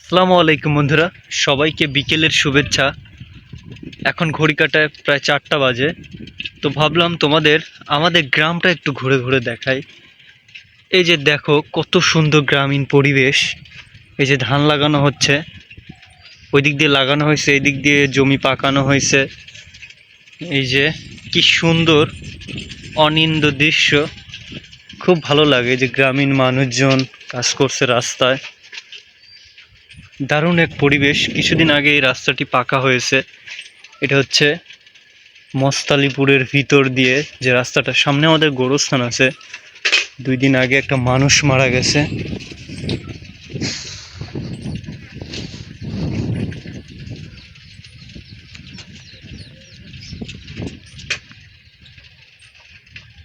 আসসালামু আলাইকুম বন্ধুরা। সবাইকে বিকেলের শুভেচ্ছা। এখন ঘড়ি কাটায় প্রায় চারটা বাজে। তো ভাবলাম তোমাদের আমাদের গ্রামটা একটু ঘুরে ঘুরে দেখাই। এই যে দেখো, কত সুন্দর গ্রামীণ পরিবেশ। এই যে ধান লাগানো হচ্ছে। ওই দিক দিয়ে লাগানো হয়েছে এই দিক দিয়ে জমি পাকানো হয়েছে। এই যে কি সুন্দর, অনিন্দ দৃশ্য। খুব ভালো লাগে যে গ্রামীণ মানুষজন কাজ করছে রাস্তায়। দারুণ এক পরিবেশ। কিছুদিন আগে এই রাস্তাটি পাকা হয়েছে। এটা হচ্ছে মস্তালিপুরের ভিতর দিয়ে যে রাস্তাটা। সামনে আমাদের গোরস্থান আছে। দুই দিন আগে একটা মানুষ মারা গেছে।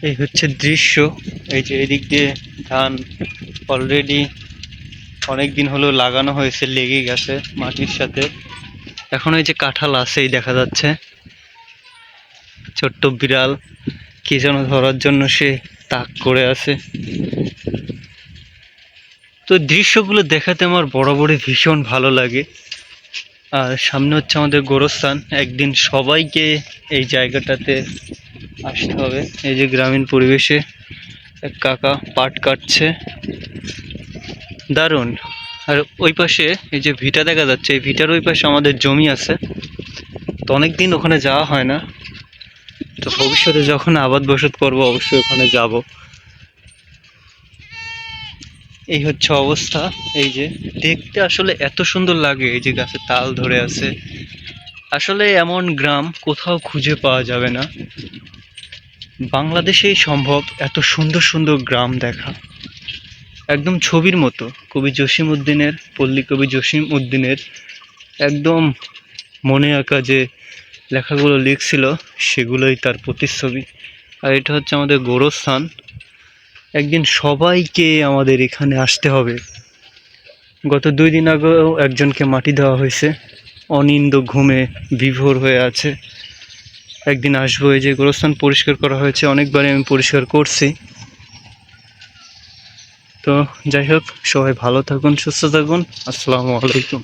এই হচ্ছে দৃশ্য। এই যে এদিক দিয়ে ধান অলরেডি অনেক দিন হলো লাগানো হয়েছে, লেগে গেছে মাটির সাথে। এখন এই যে কাঁঠাল আছেই দেখা যাচ্ছে। ছোট্ট বিড়াল, কি যেন ধরার জন্য সে তাক করে আছে। তো দৃশ্যগুলো দেখাতে আমার বরাবরই ভীষণ ভালো লাগে। আর সামনে হচ্ছে আমাদের গোরস্থান। একদিন সবাইকে এই জায়গাটাতে আসতে হবে। এই যে গ্রামীণ পরিবেশে এক কাকা পাট কাটছে। দারুণ। আর ওই পাশে এই যে ভিটা দেখা যাচ্ছে, এই ভিটার ওই পাশে আমাদের জমি আছে। তো অনেক দিন ওখানে যাওয়া হয় না। তো ভবিষ্যতে যখন আবাদ বসত করব, অবশ্যই ওখানে যাব। এই হচ্ছে অবস্থা। এই যে দেখতে আসলে এত সুন্দর লাগে, এই যে গাছে তাল ধরে আছে। আসলে এমন গ্রাম কোথাও খুঁজে পাওয়া যাবে না। বাংলাদেশেই সম্ভব এত সুন্দর সুন্দর গ্রাম দেখা। একদম ছবির মতো। কবি জসিম উদ্দিনের পল্লী কবি জসিম উদ্দিনের একদম মনে আঁকা যে লেখাগুলো লিখছিল, সেগুলোই তার প্রতিচ্ছবি। আর এটা হচ্ছে আমাদের গোরস্থান। একদিন সবাইকে আমাদের এখানে আসতে হবে। গত দুই দিন আগেও একজনকে মাটি দেওয়া হয়েছে। অনিন্দ ঘুমে বিভোর হয়ে আছে। একদিন আসব এই যে গোরস্থান পরিষ্কার করা হয়েছে। অনেকবারই আমি পরিষ্কার করছি। তো যাই হোক সবাই ভালো থাকুন সুস্থ থাকুন। আসসালামু আলাইকুম।